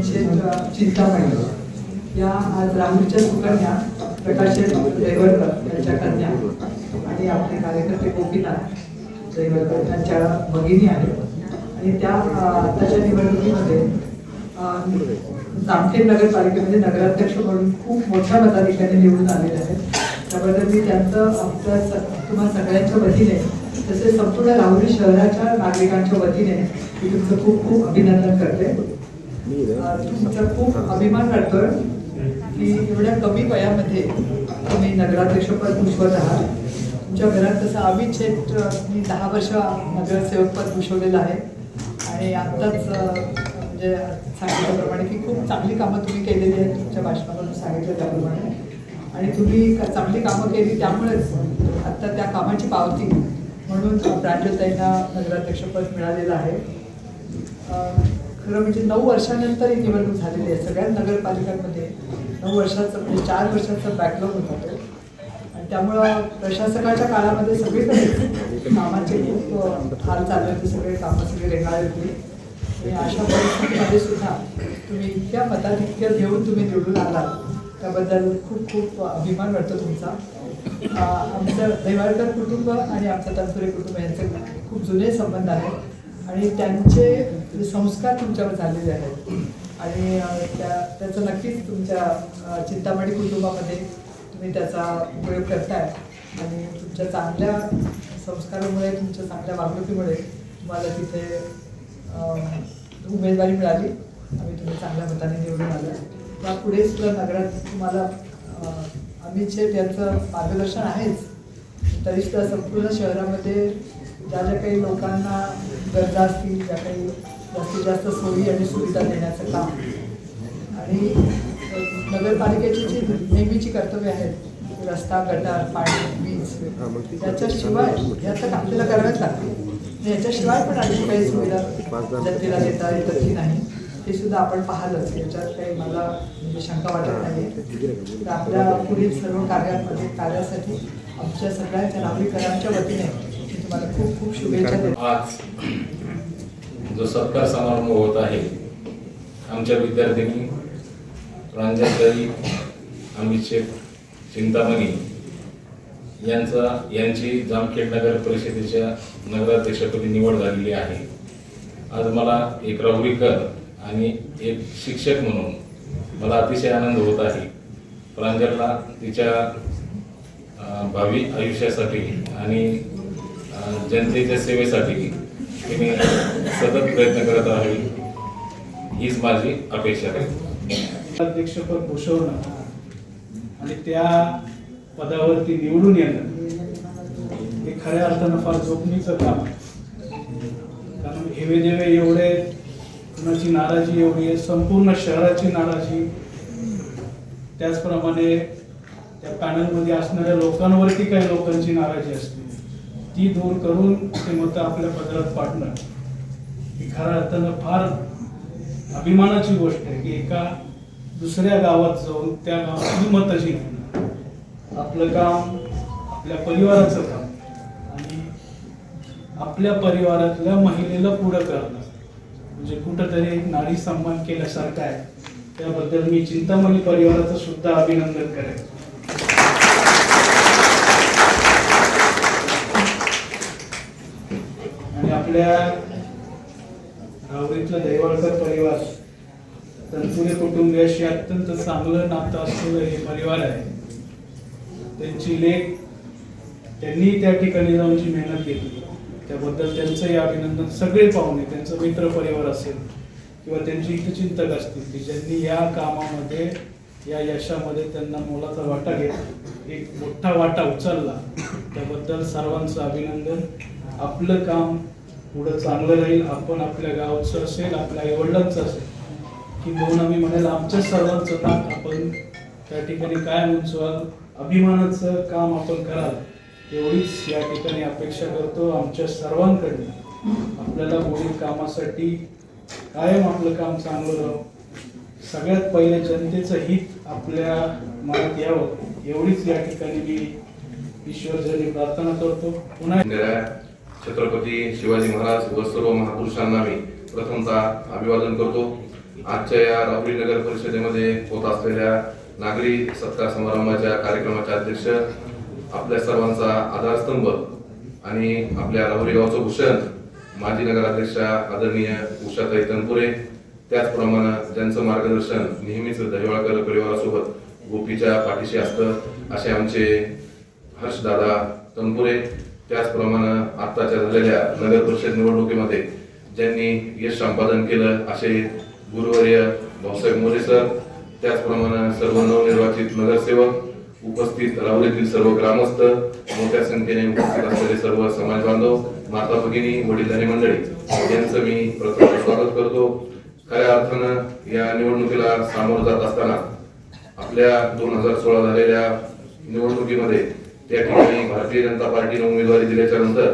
प्रांजल कवीचे चिंतामणी या आज राहुलच्या सुकन्या प्रकाश जयवर्धन यांच्या कन्या आणि आपले कार्यकर्ते गोपीनाथ जयवर्धन यांच्या भगिनी आहेत. आणि त्या आताच्या निवडणुकीमध्ये जामखेड नगरपालिकेमध्ये नगराध्यक्ष म्हणून खूप मोठ्या मताधिकाने निवडून आलेले आहेत. त्याबद्दल मी त्यांचं आमच्या स- तुम्हा सगळ्यांच्या वतीने तसेच संपूर्ण राहुरी शहराच्या नागरिकांच्या वतीने मी तुमचं खूप खूप अभिनंदन करते. तुमचा खूप अभिमान वाटतोय की एवढ्या कमी वयामध्ये तुम्ही नगराध्यक्षपद भूषवत आहात. तुमच्या घरात तसं अमित शेठ मी दहा वर्ष नगरसेवकपद भूषवलेलं आहे. आणि आत्ताच म्हणजे सांगितल्याप्रमाणे की खूप चांगली कामं तुम्ही केलेली आहेत तुमच्या भाषणामधून सांगितलं त्याप्रमाणे आणि तुम्ही चांगली कामं केली त्यामुळेच आत्ता त्या कामाची पावती म्हणून प्रांजलताईंना नगराध्यक्षपद मिळालेलं आहे. खरं म्हणजे नऊ वर्षानंतर ही निवडणूक झालेली आहे. सगळ्या नगरपालिकांमध्ये नऊ वर्षाचं म्हणजे चार वर्षाचा बॅकलॉग होता तो. आणि त्यामुळं प्रशासकाच्या काळामध्ये सगळीकडे कामाचे खूप हाल चालले होते सगळे कामं सगळे रेंगाळले होते आणि अशा परिस्थितीमध्ये सुद्धा तुम्ही इतक्या मताधिक्य घेऊन तुम्ही निवडून आलात. त्याबद्दल खूप खूप अभिमान वाटतो तुमचा. आमचं दैवाळकर कुटुंब आणि आमचं तनपुरे कुटुंब यांचे खूप जुने संबंध आहेत. आणि त्यांचे संस्कार तुमच्यावर झालेले आहेत. आणि त्या त्याचं नक्कीच तुमच्या चिंतामणी कुटुंबामध्ये तुम्ही त्याचा उपयोग करताय. आणि तुमच्या चांगल्या संस्कारामुळे तुमच्या चांगल्या वागणुकीमुळे तुम्हाला तिथे उमेदवारी मिळाली. आम्ही तुम्ही चांगल्या मताने निवडून आलं यापुढे सुद्धा नगरात तुम्हाला अमित शेठ यांचं मार्गदर्शन आहेच? तरी सुद्धा संपूर्ण शहरामध्ये ज्या ज्या काही लोकांना गरजा असतील ज्या काही जास्तीत जास्त सोयी आणि सुविधा देण्याचं काम. आणि नगरपालिकेची जी नेहमीची कर्तव्य आहेत रस्ता गटार पाणी वीज याच्याशिवाय याचं आपल्याला करावेच लागते याच्याशिवाय पण आणखी काही सुविधा जनतेला देता येतात की नाही ते सुद्धा आपण पाहिलंच. याच्यात काही मला म्हणजे शंका वाटत नाही. तर आपल्या पुढील सर्व कार्यांमध्ये कार्यासाठी आमच्या सगळ्या नागरिकांच्या वतीने तुम्हाला खूप खूप शुभेच्छा आज जो सत्कार समारंभ होत आहे आमच्या विद्यार्थिनी प्रांजलताई अमित शेख चिंतामणी यांचा यांची जामखेड नगर परिषदेच्या नगराध्यक्षपदी निवड झालेली आहे. आज मला एक राहुरीकर आणि एक शिक्षक म्हणून मला अतिशय आनंद होत आहे. प्रांजलला तिच्या भावी आयुष्यासाठी आणि जनतेच्या सेवेसाठी मी सतत प्रयत्न करत आहे. हीच माझी अपेक्षा आहे. अध्यक्षपद भूषवणं आणि त्या पदावरती निवडून येणं हे खऱ्या अर्थानं फार जोखमीचं काम कारण हेवे देवे एवढे कुणाची नाराजी एवढी आहे संपूर्ण शहराची नाराजी. त्याचप्रमाणे त्या पॅनलमध्ये असणाऱ्या लोकांवरती काही लोकांची नाराजी असते. ती दूर करून ते मतं आपल्या पदरात पाडणं ही खऱ्या अर्थानं फार अभिमानाची गोष्ट आहे की एका दुसऱ्या गावात जाऊन त्या गावातली मतं जिंकणं. आपलं काम आपल्या परिवाराचं काम आणि आपल्या परिवारातल्या महिलेला पुढं करणं. म्हणजे कुठंतरी एक नारी सन्मान केल्यासारखं आहे. त्याबद्दल मी चिंतामणी परिवाराचं सुद्धा अभिनंदन करेन आणि आपल्या राहुरीतलं दैवाळकर परिवार तनपुरे कुटुंबियाशी अत्यंत चांगलं नातं असलेलं हे परिवार आहे. त्यांची लेख त्यांनी त्या ठिकाणी जाऊन जी मेहनत घेतली त्याबद्दल त्यांचंही अभिनंदन. सगळे पाहुणे त्यांचं मित्र परिवार असेल किंवा त्यांची हितचिंतक असतील की ज्यांनी या कामामध्ये या यशामध्ये त्यांना मोलाचा वाटा घेतला एक मोठा वाटा उचलला त्याबद्दल सर्वांचं अभिनंदन. आपलं काम पुढं चांगलं राहील आपण आपल्या गावचं असेल आपल्या आईवडिलांचं असेल. की दोन आम्ही म्हणाल आमच्या सर्वांचं काम आपण त्या ठिकाणी काय उंचवाल अभिमानाचं काम आपण कराल. एवढीच या ठिकाणी अपेक्षा करतो आमच्या सर्वांकडनं. आपल्याला पुढील कामासाठी कायम आपलं काम चांगलं राहावं. सगळ्यात पहिले जनतेचं हित आपल्या मनात यावं. एवढीच या ठिकाणी मी ईश्वरजनी प्रार्थना करतो. पुन्हा छत्रपती शिवाजी महाराज व सर्व महापुरुषांना मी प्रथमतः अभिवादन करतो. आजच्या या राहुरी नगर परिषदेमध्ये होत असलेल्या नागरी सत्कार समारंभाच्या कार्यक्रमाचे अध्यक्ष आपल्या सर्वांचा आधारस्तंभ आणि आपल्या राहुरी गावचं भूषण माजी नगराध्यक्षा आदरणीय उषाताई तनपुरे त्याचप्रमाणे ज्यांचं मार्गदर्शन नेहमीच दहिवाळकर परिवारासोबत गोपीच्या पाठीशी असतं असे आमचे हर्षदादा तनपुरे त्याचप्रमाणे आत्ताच्या झालेल्या नगर परिषद निवडणुकीमध्ये ज्यांनी यश संपादन केलं असे गुरुवर्य भाऊसाहेब मोरे सर त्याचप्रमाणे सर्व नवनिर्वाचित नगरसेवक उपस्थित राहुरीतील सर्व ग्रामस्थ मोठ्या संख्येने उपस्थित असलेले सर्व समाज बांधव माता भगिनी वडीलधारी मंडळी यांचं मी प्रथम स्वागत करतो. खऱ्या अर्थानं या निवडणुकीला सामोरं जात असताना आपल्या दोन हजार सोळा झालेल्या निवडणुकीमध्ये त्या ठिकाणी भारतीय जनता पार्टीने उमेदवारी दिल्याच्या नंतर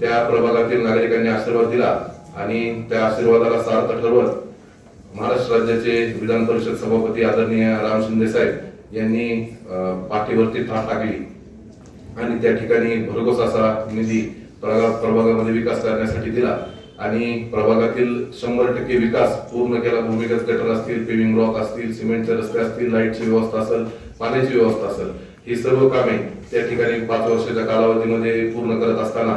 त्या प्रभागातील नागरिकांनी आशीर्वाद दिला आणि त्या आशीर्वादाला सार्थ ठरवत महाराष्ट्र राज्याचे विधान परिषद सभापती आदरणीय राम शिंदे साहेब यांनी पाठीवरती थाप टाकली आणि त्या ठिकाणी भरघोस असा निधी प्रभागामध्ये विकास करण्यासाठी दिला आणि प्रभागातील शंभर टक्के विकास पूर्ण केला. भूमिगत गटर असतील पेविंग ब्लॉक असतील सिमेंटचे रस्ते असतील लाईटची व्यवस्था असेल पाण्याची व्यवस्था असेल. ही सर्व कामे त्या ठिकाणी पाच वर्षाच्या कालावधीमध्ये पूर्ण करत असताना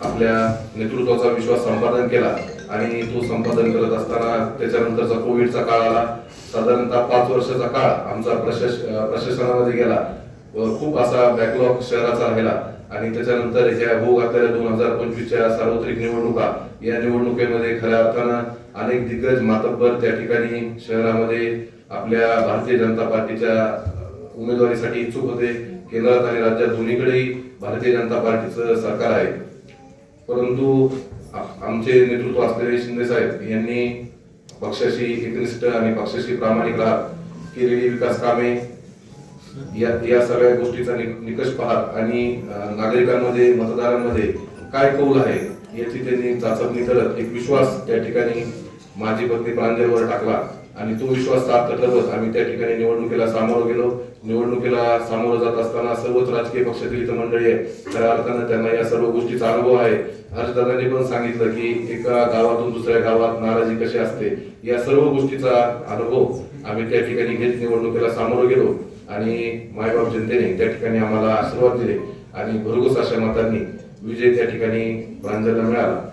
आपल्या नेतृत्वाचा विश्वास संपादन केला आणि तो संपादन करत असताना त्याच्यानंतरचा कोविडचा काळ आला. साधारणतः पाच वर्षाचा काळ आमचा प्रशास प्रशासनामध्ये गेला खूप असा बॅकलॉग शहराचा राहिला आणि त्याच्यानंतर ह्या भोग घातलेल्या दोन हजार पंचवीसच्या सार्वत्रिक निवडणुका या निवडणुकीमध्ये खऱ्या अर्थानं अनेक दिग्गज मातब्बर त्या ठिकाणी शहरामध्ये आपल्या भारतीय जनता पार्टीच्या उमेदवारीसाठी इच्छुक होते. केंद्रात आणि राज्यात दोन्हीकडेही भारतीय जनता पार्टीचं सरकार आहे. परंतु आमचे नेतृत्व असलेले शिंदे साहेब यांनी पक्षाशी एकनिष्ठ आणि पक्षाशी प्रामाणिक राहत केलेली विकास कामे या या सगळ्या गोष्टीचा निकष पाहत आणि नागरिकांमध्ये मतदारांमध्ये काय कौल आहे याची त्यांनी चाचपणी करत एक विश्वास त्या ठिकाणी माझी पत्नी प्रांजलवर टाकला. आणि तो विश्वास सार्थ ठरवत. आम्ही त्या ठिकाणी निवडणुकीला सामोरं गेलो. निवडणुकीला सामोरं जात असताना सर्वच राजकीय पक्षातील इथं मंडळी आहे खऱ्या अर्थानं त्यांना या सर्व गोष्टीचा अनुभव आहे. अर्जदारांनी पण सांगितलं की एका गावातून दुसऱ्या गावात नाराजी कशी असते या सर्व गोष्टीचा अनुभव आम्ही त्या ठिकाणी घेत निवडणुकीला सामोरं गेलो. आणि मायबाप जनतेने त्या ठिकाणी आम्हाला आशीर्वाद दिले. आणि भरघोस अशा मतांनी विजय त्या ठिकाणी प्रांजलला मिळाला.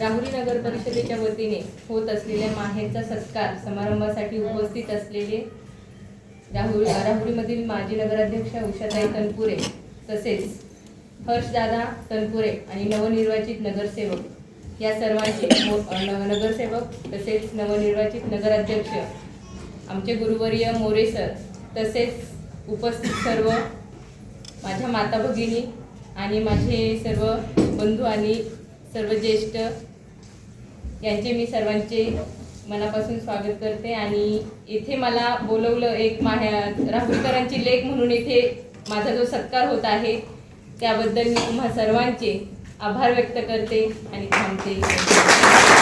राहुरी नगर परिषदेच्या वतीने होत असलेल्या माहेरचा सत्कार समारंभासाठी उपस्थित असलेले राहुरी राहुरीमधील माजी नगराध्यक्ष उषाताई तनपुरे तसेच हर्षदादा तनपुरे आणि नवनिर्वाचित नगरसेवक या सर्वांचे मो- नगरसेवक तसेच नवनिर्वाचित नगराध्यक्ष आमचे गुरुवर्य मोरे सर तसेच उपस्थित सर्व माझ्या माता भगिनी आणि माझे सर्व बंधू आणि सर्व ज्येष्ठ यांचे मी सर्वांचे मनापासून स्वागत करते आणि इथे मला बोलवलं एक माहे राहुलकरांची लेख म्हणून इथे माझा जो सत्कार होत आहे त्याबद्दल मी तुम्हा सर्वांचे आभार व्यक्त करते आणि थांबते.